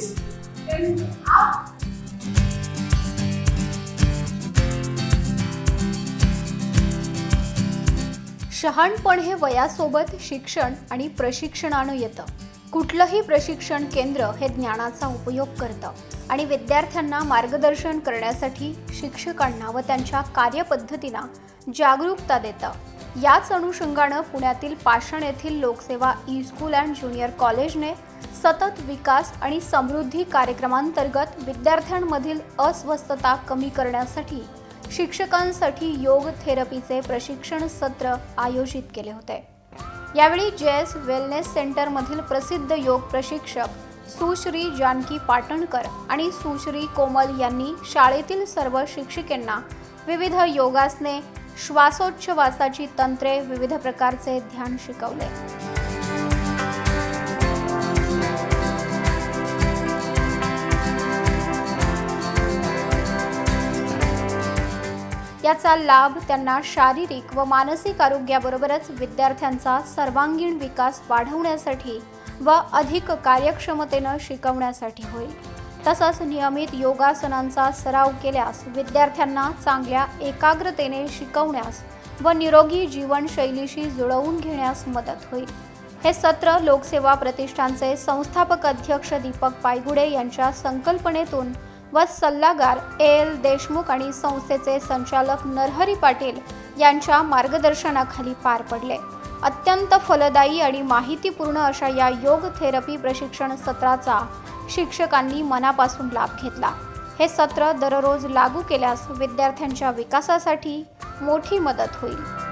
Up. शहाणपण हे वयासोबत शिक्षण आणि प्रशिक्षणानं येतं कुठलंही प्रशिक्षण केंद्र हे ज्ञानाचा उपयोग करतं आणि विद्यार्थ्यांना मार्गदर्शन करण्यासाठी शिक्षकांना व त्यांच्या कार्यपद्धतींना जागरूकता देतं याच अनुषंगानं पुण्यातील पाषाण येथील लोकसेवा ई स्कूल अँड ज्युनियर कॉलेजने सतत विकास आणि समृद्धी कार्यक्रमांतर्गत विद्यार्थ्यांमधील अस्वस्थता कमी करण्यासाठी शिक्षकांसाठी योग थेरपीचे प्रशिक्षण सत्र आयोजित केले होते. यावेळी जेएस वेलनेस सेंटरमधील प्रसिद्ध योग प्रशिक्षक सुश्री जानकी पाटणकर आणि सुश्री कोमल यांनी शाळेतील सर्व शिक्षिकेंना विविध योगासने श्वासोच्छवासाची तंत्रे विविध प्रकारचे ध्यान शिकवले. याचा लाभ त्यांना शारीरिक व मानसिक आरोग्याबरोबरच विद्यार्थ्यांचा सर्वांगीण विकास वाढवण्यासाठी व अधिक कार्यक्षमतेनं शिकवण्यासाठी होईल. तसंच नियमित योगासनांचा सराव केल्यास विद्यार्थ्यांना चांगल्या एकाग्रतेने शिकवण्यास व निरोगी जीवनशैलीशी जुळवून घेण्यास मदत होईल. हे सत्र लोकसेवा प्रतिष्ठानचे संस्थापक अध्यक्ष दीपक पायगुडे यांच्या संकल्पनेतून व सल्लागार ए एल देशमुख आणि संस्थेचे संचालक नरहरी पाटील यांच्या मार्गदर्शनाखाली पार पडले. अत्यंत फलदायी आणि माहितीपूर्ण अशा या योग थेरपी प्रशिक्षण सत्राचा शिक्षकांनी मनापासून लाभ घेतला. हे सत्र दररोज लागू केल्यास विद्यार्थ्यांच्या विकासासाठी मोठी मदत होईल.